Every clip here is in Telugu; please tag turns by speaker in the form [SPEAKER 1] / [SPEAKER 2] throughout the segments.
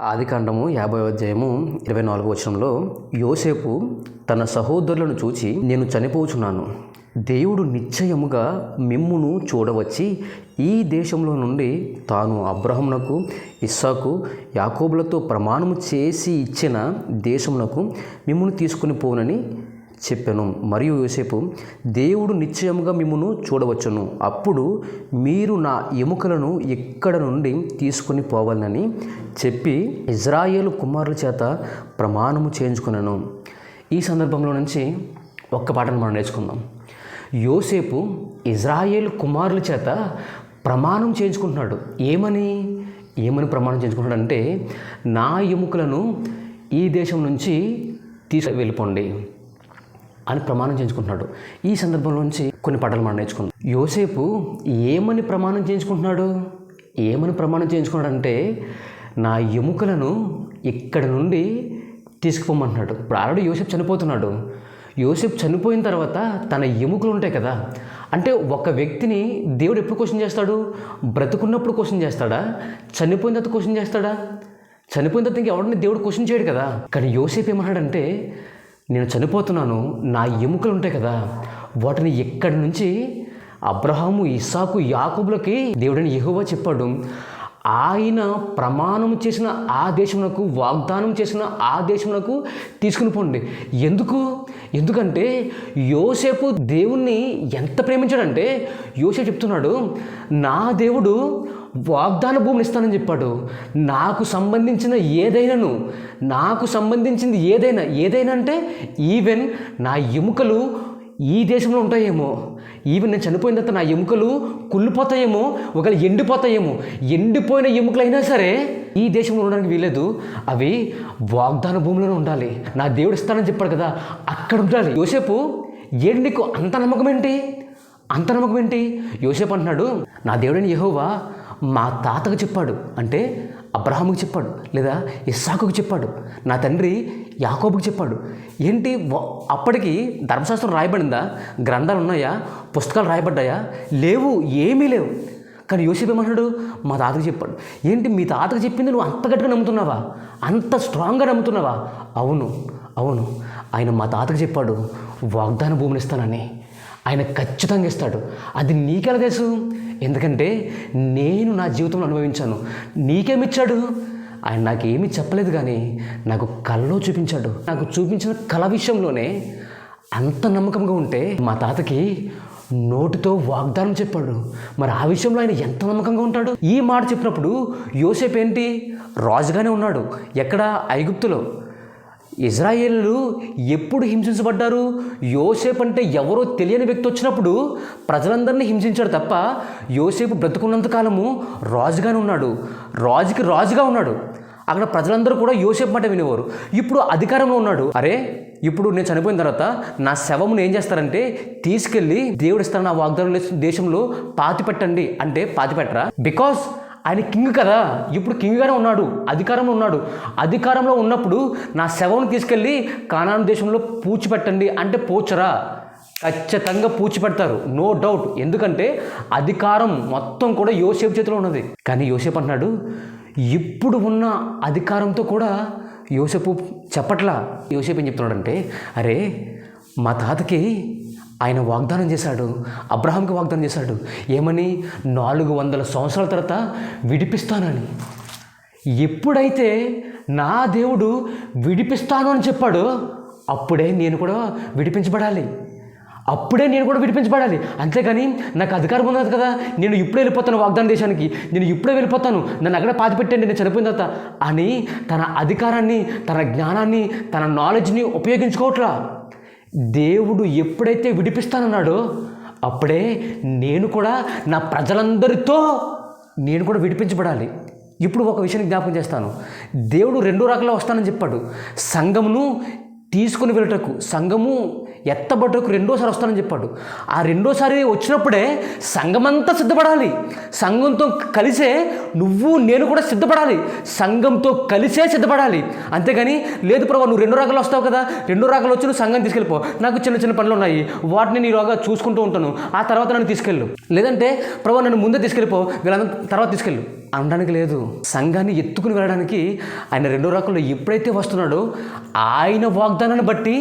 [SPEAKER 1] ఆదికాండము యాభై అధ్యాయము ఇరవై నాలుగు వచనంలో యోసేపు తన సహోదరులను చూచి నేను చనిపోచున్నాను. దేవుడు నిశ్చయముగా మిమ్మును చూడవచ్చి ఈ దేశంలో నుండి తాను అబ్రహమునకు ఇస్సాకు యాకోబులతో ప్రమాణము చేసి ఇచ్చిన దేశమునకు మిమ్మును తీసుకుని పోనని చెప్పాను. మరియు యోసేపు దేవుడు నిశ్చయముగా మిమ్మను చూడవచ్చును. అప్పుడు మీరు నా ఎముకలను ఇక్కడ నుండి తీసుకుని పోవాలని చెప్పి ఇజ్రాయేల్ కుమారుల చేత ప్రమాణము చేయించుకున్నాను ఈ సందర్భంలో నుంచి ఒక్క పాటను మనం నేర్చుకుందాం. యోసేపు ఇజ్రాయేల్ కుమారుల చేత ప్రమాణం చేయించుకుంటున్నాడు. ఏమని? ఏమని ప్రమాణం చేయించుకుంటున్నాడు అంటే నా ఎముకలను ఈ దేశం నుంచి తీసుకు వెళ్ళిపోండి అని ప్రమాణం చేయించుకుంటున్నాడు. ఈ సందర్భంలోంచి కొన్ని పాటలు మనం నేర్చుకుందాం. యోసేపు ఏమని ప్రమాణం చేయించుకుంటున్నాడు? ఏమని ప్రమాణం చేయించుకున్నాడు అంటే నా ఎముకలను ఇక్కడ నుండి తీసుకుపోమంటున్నాడు. ఇప్పుడు ఆల్రెడీ యోసేపు చనిపోతున్నాడు. యోసేపు చనిపోయిన తర్వాత తన ఎముకలు ఉంటాయి కదా అంటే ఒక వ్యక్తిని దేవుడు ఎప్పుడు క్వశ్చన్ చేస్తాడు? బ్రతుకున్నప్పుడు క్వశ్చన్ చేస్తాడా? చనిపోయిన తర్వాత క్వశ్చన్ చేస్తాడా? చనిపోయిన తర్వాత ఇంకెవరిని దేవుడు క్వశ్చన్ చేయడు కదా. కానీ యోసేపు ఏమన్నాడంటే నేను చనిపోతున్నాను నా ఎముకలు ఉంటాయి కదా వాటిని ఎక్కడి నుంచి అబ్రహాము ఇసాకు యాకుబులకి దేవుడని ఎహువా చెప్పాడు. ఆయన ప్రమాణం చేసిన ఆ దేశమునకు వాగ్దానం చేసిన ఆ దేశమునకు తీసుకుని పోండి. ఎందుకు? ఎందుకంటే యోసేపు దేవుణ్ణి ఎంత ప్రేమించాడంటే యోసేపు చెప్తున్నాడు నా దేవుడు వాగ్దాన భూమిని ఇస్తానని చెప్పాడు. నాకు సంబంధించిన ఏదైనాను నాకు సంబంధించింది ఏదైనా ఏదైనా అంటే ఈవెన్ నా ఎముకలు ఈ దేశంలో ఉంటాయేమో ఈవెన్ నేను చనిపోయిన తర్వాత నా ఎముకలు కుళ్ళిపోతాయేమో ఒకవేళ ఎండిపోతాయేమో ఎండిపోయిన ఎముకలైనా సరే ఈ దేశంలో ఉండడానికి వీలేదు అవి వాగ్దాన భూమిలోనే ఉండాలి. నా దేవుడు ఇస్తానని చెప్పాడు కదా అక్కడ ఉండాలి. యోసేపు ఏంటి నీకు అంత నమ్మకం ఏంటి? అంత నమ్మకం ఏంటి? యోసేపు అంటున్నాడు నా దేవుడని యహోవా మా తాతకు చెప్పాడు. అంటే అబ్రహాముకి చెప్పాడు. లేదా ఇస్సాకుకు చెప్పాడు. నా తండ్రి యాకోబుకి చెప్పాడు. ఏంటి వ- అప్పటికి ధర్మశాస్త్రం రాయబడిందా? గ్రంథాలు ఉన్నాయా? పుస్తకాలు రాయబడ్డాయా? లేవు ఏమీ లేవు. కానీ యోసేపు ఏమన్నాడు మా తాతకు చెప్పాడు. ఏంటి మీ తాతకు చెప్పింది నువ్వు అంత గట్టిగా నమ్ముతున్నావా? అంత స్ట్రాంగ్గా నమ్ముతున్నావా? అవును అవును. ఆయన మా తాతకు చెప్పాడు వాగ్దాన భూమిని ఇస్తానని. ఆయన ఖచ్చితంగా ఇస్తాడు. అది నీకెలా తెలుసు? ఎందుకంటే నేను నా జీవితంలో అనుభవించాను. నీకేమిచ్చాడు? ఆయన నాకేమీ చెప్పలేదు కానీ నాకు కళ్ళలో చూపించాడు. నాకు చూపించిన కళ విషయంలోనే అంత నమ్మకంగా ఉంటే మా తాతకి నోటితో వాగ్దానం చెప్పాడు. మరి ఆ విషయంలో ఆయన ఎంత నమ్మకంగా ఉంటాడు? ఈ మాట చెప్పినప్పుడు యోసేపు ఏంటి? రాజుగానే ఉన్నాడు. ఎక్కడ? ఐగుప్తులో. ఇజ్రాయేలు ఎప్పుడు హింసించబడ్డారు? యోసేపు అంటే ఎవరో తెలియని వ్యక్తి వచ్చినప్పుడు ప్రజలందరినీ హింసించాడు తప్ప యోసేపు బ్రతుకున్నంత కాలము రాజుగానే ఉన్నాడు. రాజుకి రాజుగా ఉన్నాడు. అక్కడ ప్రజలందరూ కూడా యోసేపు మాట వినేవారు. ఇప్పుడు అధికారంలో ఉన్నాడు. అరే ఇప్పుడు నేను చనిపోయిన తర్వాత నా శవమును ఏం చేస్తారంటే తీసుకెళ్ళి దేవుడిస్తాను నా వాగ్దానం దేశంలో పాతి పెట్టండి అంటే పాతి పెట్టరా బికాస్ ఆయన కింగ్ కదా. ఇప్పుడు కింగ్గానే ఉన్నాడు అధికారంలో ఉన్నాడు. అధికారంలో ఉన్నప్పుడు నా శవం తీసుకెళ్ళి కానాను దేశంలో పూడ్చిపెట్టండి అంటే పోచరా. ఖచ్చితంగా పూడ్చిపెడతారు నో డౌట్. ఎందుకంటే అధికారం మొత్తం కూడా యోసేపు చేతిలో ఉన్నది. కానీ యోసేపు అంటున్నాడు ఇప్పుడు ఉన్న అధికారంతో కూడా యోసేపు చెప్పట్లా. యోసేపు ఏం చెప్తున్నాడంటే అరే మా తాతకి ఆయన వాగ్దానం చేశాడు. అబ్రహాంకి వాగ్దానం చేశాడు. ఏమని? నాలుగు వందల సంవత్సరాల తర్వాత విడిపిస్తానని. ఎప్పుడైతే నా దేవుడు విడిపిస్తాను అని చెప్పాడో అప్పుడే నేను కూడా విడిపించబడాలి. అప్పుడే నేను కూడా విడిపించబడాలి. అంతేగాని నాకు అధికారం ఉన్నది కదా. నేను ఇప్పుడే వెళ్ళిపోతాను వాగ్దాన దేశానికి. నేను ఇప్పుడే వెళ్ళిపోతాను. నన్ను అక్కడే పాతి పెట్టండి నేను చనిపోయిన తర్వాత అని తన అధికారాన్ని తన జ్ఞానాన్ని తన నాలెడ్జ్ని ఉపయోగించుకోవట్లా. దేవుడు ఎప్పుడైతే విడిపిస్తానన్నాడో అప్పుడే నేను కూడా నా ప్రజలందరితో నేను కూడా విడిపించబడాలి. ఇప్పుడు ఒక విషయాన్ని జ్ఞాపకం చేస్తాను. దేవుడు రెండు రకాల వస్తానని చెప్పాడు. సంఘమును తీసుకుని వెళ్ళటకు సంఘము ఎత్తబడ్డకు రెండోసారి వస్తానని చెప్పాడు. ఆ రెండోసారి వచ్చినప్పుడే సంఘమంతా సిద్ధపడాలి. సంఘంతో కలిసే నువ్వు నేను కూడా సిద్ధపడాలి. సంఘంతో కలిసే సిద్ధపడాలి. అంతేగాని లేదు ప్రభావ నువ్వు రెండు రకాలు వస్తావు కదా. రెండు రకాలు వచ్చి నువ్వు సంఘం తీసుకెళ్ళిపో. నాకు చిన్న చిన్న పనులు ఉన్నాయి. వాటిని నీలోగా చూసుకుంటూ ఉంటాను. ఆ తర్వాత నన్ను తీసుకెళ్ళు. లేదంటే ప్రభావ నన్ను ముందే తీసుకెళ్ళిపో. వీళ్ళందరూ తర్వాత తీసుకెళ్ళు. అనడానికి లేదు. సంఘాన్ని ఎత్తుకుని వెళ్ళడానికి ఆయన రెండో రకంలో ఎప్పుడైతే వస్తున్నాడో ఆయన వాగ్దానాన్ని బట్టి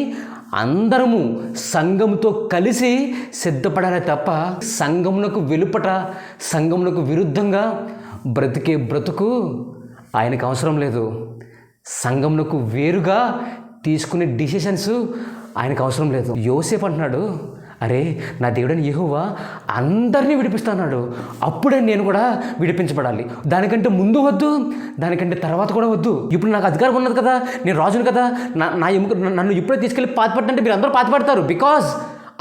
[SPEAKER 1] అందరము సంఘంతో కలిసి సిద్ధపడాలి తప్ప సంఘమునకు వెలుపట సంఘమునకు విరుద్ధంగా బ్రతికే బ్రతుకు ఆయనకు అవసరం లేదు. సంఘమునకు వేరుగా తీసుకునే డిసిషన్స్ ఆయనకు అవసరం లేదు. యోసేపు అంటున్నాడు అరే నా దేవుడని యెహోవా అందరినీ విడిపిస్తున్నాడు. అప్పుడే నేను కూడా విడిపించబడాలి. దానికంటే ముందు వద్దు దానికంటే తర్వాత కూడా వద్దు. ఇప్పుడు నాకు అధికారం ఉన్నది కదా నేను రాజును కదా నా నా ఎముక నన్ను ఇప్పుడే తీసుకెళ్ళి పాతిపట్టంటే మీరు అందరూ పాతపడతారు. బికాజ్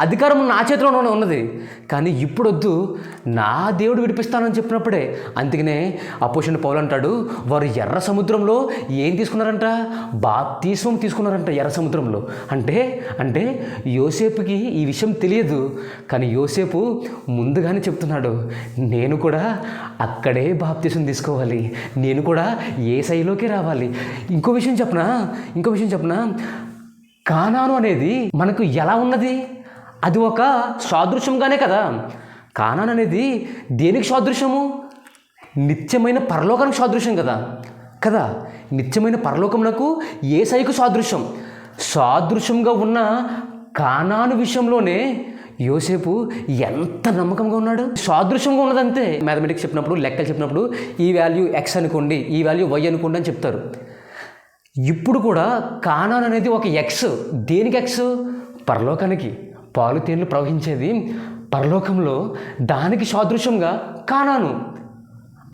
[SPEAKER 1] అధికారం నా చేతిలోనే ఉన్నది. కానీ ఇప్పుడు వద్దు నా దేవుడు విడిపిస్తానని చెప్పినప్పుడే. అందుకనే అపోషన్ పౌలు అంటాడు వారు ఎర్ర సముద్రంలో ఏం తీసుకున్నారంట? బాప్తీస్వం తీసుకున్నారంట ఎర్ర సముద్రంలో. అంటే అంటే యోసేపుకి ఈ విషయం తెలియదు. కానీ యోసేపు ముందుగానే చెప్తున్నాడు నేను కూడా అక్కడే బాప్తీసం తీసుకోవాలి. నేను కూడా ఏ శైలిలోకి రావాలి? ఇంకో విషయం చెప్పనా? ఇంకో విషయం చెప్పనా? కానాను అనేది మనకు ఎలా ఉన్నది? అది ఒక సాదృశ్యంగానే కదా. కానాన్ అనేది దేనికి సాదృశ్యము? నిత్యమైన పరలోకానికి సాదృశ్యం కదా. కదా? నిత్యమైన పరలోకమునకు ఏ సైకు సాదృశ్యం. సాదృశ్యంగా ఉన్న కానాను విషయంలోనే యోసేపు ఎంత నమ్మకంగా ఉన్నాడు? సాదృశ్యంగా ఉన్నదంతే. మ్యాథమెటిక్స్ చెప్పినప్పుడు లెక్కలు చెప్పినప్పుడు ఈ వాల్యూ ఎక్స్ అనుకోండి ఈ వాల్యూ వై అనుకోండి అని చెప్తారు. ఇప్పుడు కూడా కానాన్ అనేది ఒక ఎక్స్ దేనికి ఎక్స్ పరలోకానికి. పాలు తేనెలు ప్రవహించేది పరలోకంలో దానికి సాదృశ్యంగా కానాను.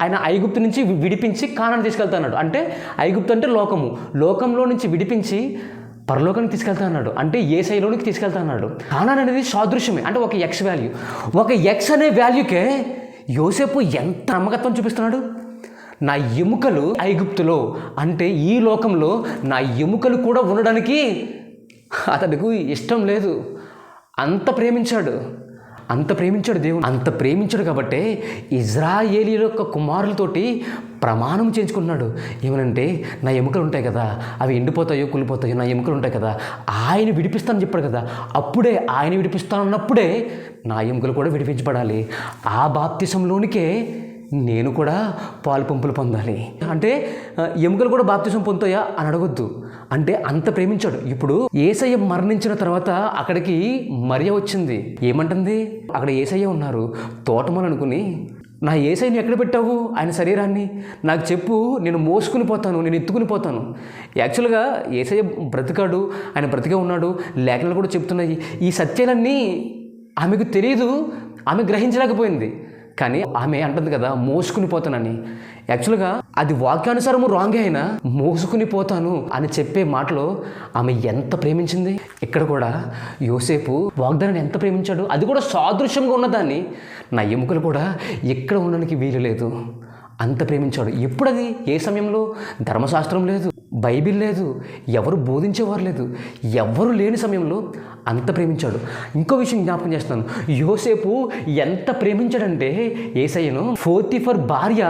[SPEAKER 1] ఆయన ఐగుప్తు నుంచి విడిపించి కానాను తీసుకెళ్తాడు అంటే ఐగుప్తు అంటే లోకము. లోకంలో నుంచి విడిపించి పరలోకానికి తీసుకెళ్తా అన్నాడు అంటే ఏ శైలోనికి తీసుకెళ్తా అన్నాడు కానాన్ అనేది సాదృశ్యమే. అంటే ఒక ఎక్స్ వాల్యూ. ఒక ఎక్స్ అనే వాల్యూకే యోసేపు ఎంత నమ్మకత్వం చూపిస్తున్నాడు? నా ఎముకలు ఐగుప్తులో. అంటే ఈ లోకంలో నా ఎముకలు కూడా ఉండడానికి అతడికి ఇష్టం లేదు. అంత ప్రేమించాడు. అంత ప్రేమించాడు దేవుడు. అంత ప్రేమించాడు కాబట్టే ఇజ్రాయేలీల యొక్క కుమారులతోటి ప్రమాణం చేయించుకున్నాడు ఏమనంటే నా ఎముకలు ఉంటాయి కదా అవి ఎండిపోతాయో కులిపోతాయో నా ఎముకలు ఉంటాయి కదా ఆయన విడిపిస్తానని చెప్పాడు కదా. అప్పుడే ఆయన విడిపిస్తానన్నప్పుడే నా ఎముకలు కూడా విడిపించబడాలి. ఆ బాప్తిసంలోనికే నేను కూడా పాలు పంపులు పొందాలి. అంటే ఎముకలు కూడా బాప్తిసం పొందుతాయా అని అడగొద్దు. అంటే అంత ప్రేమించాడు. ఇప్పుడు ఏసయ్య మరణించిన తర్వాత అక్కడికి మరియ వచ్చింది. ఏమంటుంది? అక్కడ ఏసయ్య ఉన్నారు. తోటమని అనుకుని నా ఏసైని ఎక్కడ పెట్టావు? ఆయన శరీరాన్ని? నాకు చెప్పు నేను మోసుకుని పోతాను నేను ఎత్తుకుని పోతాను. యాక్చువల్గా ఏసయ్య బ్రతికాడు. ఆయన బ్రతికే ఉన్నాడు. లేఖనాలు కూడా చెప్తున్నాయి. ఈ సత్యాలన్నీ ఆమెకు తెలియదు ఆమె గ్రహించలేకపోయింది. కానీ ఆమె అంటుంది కదా మోసుకుని పోతానని. యాక్చువల్గా అది వాక్యానుసారము రాంగ్ అయినా మోసుకుని పోతాను అని చెప్పే మాటలో ఆమె ఎంత ప్రేమించింది? ఇక్కడ కూడా యోసేపు వాగ్దానాన్ని ఎంత ప్రేమించాడు? అది కూడా సాదృశ్యంగా ఉన్నదాన్ని. నా ఎముకలు కూడా ఎక్కడ ఉండడానికి వీలు లేదు. అంత ప్రేమించాడు. ఎప్పుడది? ఏ సమయంలో? ధర్మశాస్త్రం లేదు. బైబిల్ లేదు ఎవరు బోధించేవారు లేదు ఎవరు లేని సమయంలో అంత ప్రేమించాడు. ఇంకో విషయం జ్ఞాపకం చేస్తున్నాను. యోసేపు ఎంత ప్రేమించాడంటే ఏసయ్యను ఫోర్తిఫర్ భార్య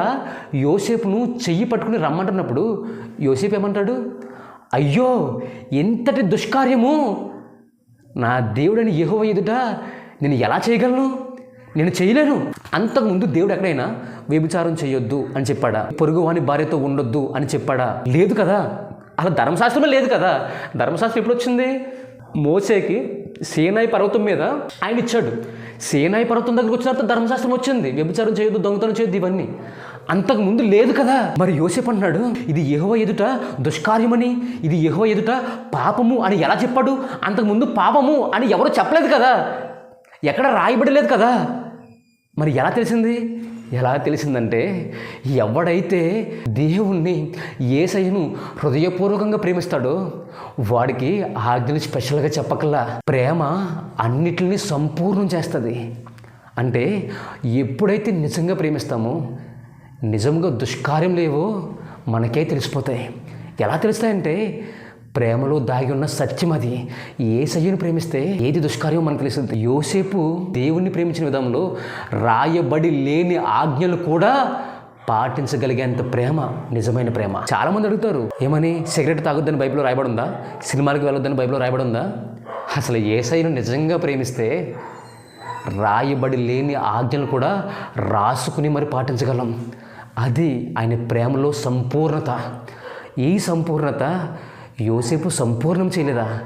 [SPEAKER 1] యోసేపును చెయ్యి పట్టుకుని రమ్మంటున్నప్పుడు యోసేపు ఏమంటాడు? అయ్యో ఎంతటి దుష్కార్యము! నా దేవుడని యెహోవా ఎదుట నేను ఎలా చేయగలను? నేను చేయలేను. అంతకుముందు దేవుడు ఎక్కడైనా వ్యభిచారం చేయొద్దు అని చెప్పాడా? పొరుగువాని భార్యతో ఉండొద్దు అని చెప్పాడా? లేదు కదా. అలా ధర్మశాస్త్రమే లేదు కదా. ధర్మశాస్త్రం ఎప్పుడు వచ్చింది మోసేకి సేనాయి పర్వతం మీద ఆయన ఇచ్చాడు. సేనాయి పర్వతం దగ్గరకు వచ్చిన ధర్మశాస్త్రం వచ్చింది. వ్యభిచారం చేయొద్దు దొంగతనం చేయొద్దు ఇవన్నీ. అంతకు ముందు లేదు కదా. మరి యోసేపు అన్నాడు ఇది యెహోవా ఎదుట దుష్కార్యమని ఇది యెహోవా ఎదుట పాపము అని ఎలా చెప్పాడు? అంతకుముందు పాపము అని ఎవరు చెప్పలేదు కదా. ఎక్కడ రాయబడలేదు కదా. మరి ఎలా తెలిసింది? ఎలా తెలిసిందంటే ఎవడైతే దేవుణ్ణి ఏసయ్యను హృదయపూర్వకంగా ప్రేమిస్తాడో వాడికి ఆజ్ఞలు స్పెషల్గా చెప్పకల్లా. ప్రేమ అన్నిటిని సంపూర్ణం చేస్తుంది. అంటే ఎప్పుడైతే నిజంగా ప్రేమిస్తామో నిజంగా దుష్కార్యం లేవో మనకే తెలిసిపోతాయి. ఎలా తెలుస్తాయంటే ప్రేమలో దాగి ఉన్న సత్యం అది. ఏ సయ్యను ప్రేమిస్తే ఏది దుష్కార్యం మనకు తెలుస్తుంది. యోసేపు దేవుణ్ణి ప్రేమించిన విధంలో రాయబడి లేని ఆజ్ఞలు కూడా పాటించగలిగేంత ప్రేమ నిజమైన ప్రేమ. చాలా మంది అడుగుతారు ఏమని? సిగరెట్ తాగొద్దని బైబిల్లో రాయబడి ఉందా సినిమాలకు వెళ్ళొద్దని బైబిల్లో రాయబడి ఉందా అసలు ఏ సైను నిజంగా ప్రేమిస్తే రాయబడి లేని ఆజ్ఞలు కూడా రాసుకుని మరి పాటించగలం. అది ఆయన ప్రేమలో సంపూర్ణత. ఈ సంపూర్ణత యోసేపు సంపూర్ణం చేయలేదా?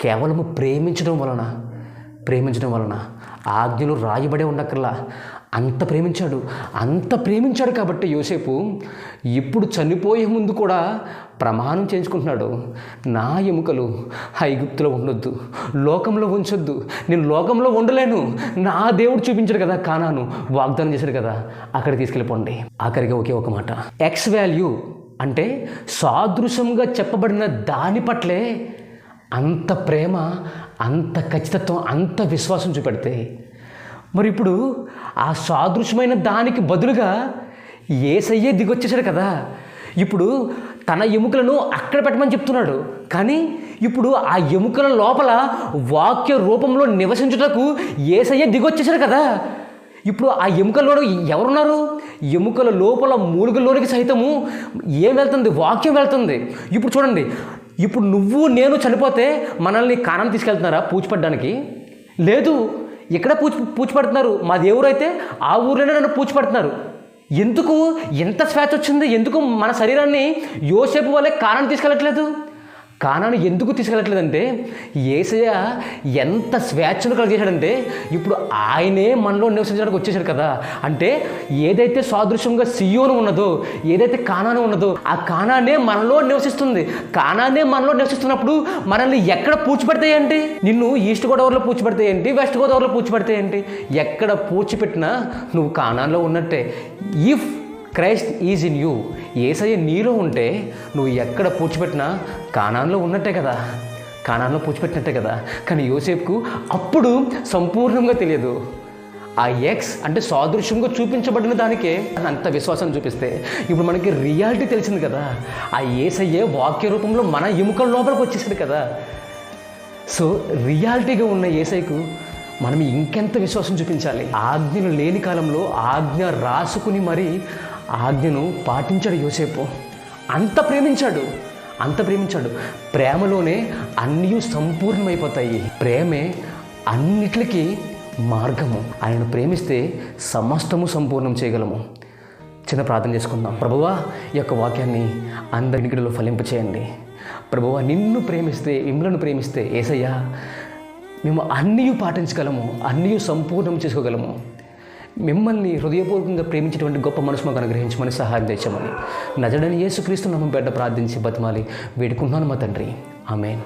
[SPEAKER 1] కేవలం ప్రేమించడం వలన ప్రేమించడం వలన ఆజ్ఞలు రాయబడే ఉండక్కర్లా. అంత ప్రేమించాడు అంత ప్రేమించాడు కాబట్టి యోసేపు ఇప్పుడు చనిపోయే ముందు కూడా ప్రమాణం చేయించుకుంటున్నాడు. నా ఎముకలు ఐగుప్తులో ఉండొద్దు లోకంలో ఉంచొద్దు. నేను లోకంలో ఉండలేను. నా దేవుడు చూపించాడు కదా కానాను వాగ్దానం చేశాడు కదా అక్కడ తీసుకెళ్ళిపోండి ఆఖరిగా ఒకే ఒక మాట. ఎక్స్ వాల్యూ అంటే సాదృశ్యంగా చెప్పబడిన దాని పట్లే అంత ప్రేమ అంత ఖచ్చితత్వం అంత విశ్వాసం చూపెడితే. మరి ఇప్పుడు ఆ సాదృశ్యమైన దానికి బదులుగా ఏసయ్యే దిగొచ్చేసాడు కదా. ఇప్పుడు తన ఎముకలను అక్కడ పెట్టమని చెప్తున్నాడు. కానీ ఇప్పుడు ఆ ఎముకల లోపల వాక్య రూపంలో నివసించుటకు ఏసయ్య దిగొచ్చేసాడు కదా. ఇప్పుడు ఆ ఎముకల్లో ఎవరున్నారు? ఎముకల లోపల మూలుగుల్లోనికి సహితము ఏం వెళ్తుంది? వాక్యం వెళ్తుంది. ఇప్పుడు చూడండి. ఇప్పుడు నువ్వు నేను చనిపోతే మనల్ని కానం తీసుకెళ్తున్నారా పూచిపడ్డానికి? లేదు. ఇక్కడ పూచి పూచిపడుతున్నారు? మా దేవురైతే ఆ ఊర్లోనే నన్ను పూచిపడుతున్నారు. ఎందుకు? ఎంత స్వేచ్ఛ వచ్చింది? ఎందుకు మన శరీరాన్ని యోసేపు వల్లే కారణం తీసుకెళ్ళట్లేదు? కానాను ఎందుకు తీసుకెళ్ళట్లేదంటే ఏసయ్య ఎంత స్వేచ్ఛను కలిగేశాడంటే ఇప్పుడు ఆయనే మనలో నివసించడానికి వచ్చేసాడు కదా. అంటే ఏదైతే సాదృశ్యంగా సియోను ఉన్నదో ఏదైతే కానాను ఉన్నదో ఆ కానానే మనలో నివసిస్తుంది. కానానే మనలో నివసిస్తున్నప్పుడు మనల్ని ఎక్కడ పూడ్చిపెడతాయండి నిన్ను ఈస్ట్ గోదావరిలో పూచిపెడతాయండి వెస్ట్ గోదావరిలో పూచిపెడతాయండి ఎక్కడ పూడ్చిపెట్టినా నువ్వు కానాల్లో ఉన్నట్టే. If Christ is in you. Yesayya నీలో ఉంటే నువ్వు ఎక్కడ పూడ్చిపెట్టినా కానాన్లో ఉన్నట్టే కదా. కానాన్లో పూడ్చిపెట్టినట్టే కదా. కానీ యోసేపుకు అప్పుడు సంపూర్ణంగా తెలియదు. ఆ ఎక్స్ అంటే సాదృశ్యంగా చూపించబడిన దానికే అంత విశ్వాసం చూపిస్తే ఇప్పుడు మనకి రియాలిటీ తెలిసింది కదా. ఆ ఏసయ్యే వాక్య రూపంలో మన ఎముకల లోపలికి వచ్చేసాడు కదా. సో రియాలిటీగా ఉన్న ఏసైకు మనం ఇంకెంత విశ్వాసం చూపించాలి? ఆజ్ఞలు లేని కాలంలో ఆజ్ఞ రాసుకుని మరి ఆజ్ఞను పాటించాడు యోసేపు. అంత ప్రేమించాడు. అంత ప్రేమించాడు. ప్రేమలోనే అన్నీ సంపూర్ణమైపోతాయి. ప్రేమే అన్నిటికీ మార్గము. ఆయనను ప్రేమిస్తే సమస్తము సంపూర్ణం చేయగలము. చిన్న ప్రార్థన చేసుకుందాం. ప్రభువా ఈ యొక్క వాక్యాన్ని అందరి నిగిడిలో ఫలింప చేయండి. ప్రభువా నిన్ను ప్రేమిస్తే మిమ్మలను ప్రేమిస్తే ఏసయ్యా మేము అన్నీ పాటించగలము. అన్నీ సంపూర్ణం చేసుకోగలము. మిమ్మల్ని హృదయపూర్వకంగా ప్రేమించేటువంటి గొప్ప మనసు మాకు అనుగ్రహించమని సహాయం తెచ్చమని. నజడని యేసుక్రీస్తు నమ్మ బిడ్డ ప్రార్థించి బతిమాలి వేడుకుంటున్నాను మా తండ్రి. ఆమెన్.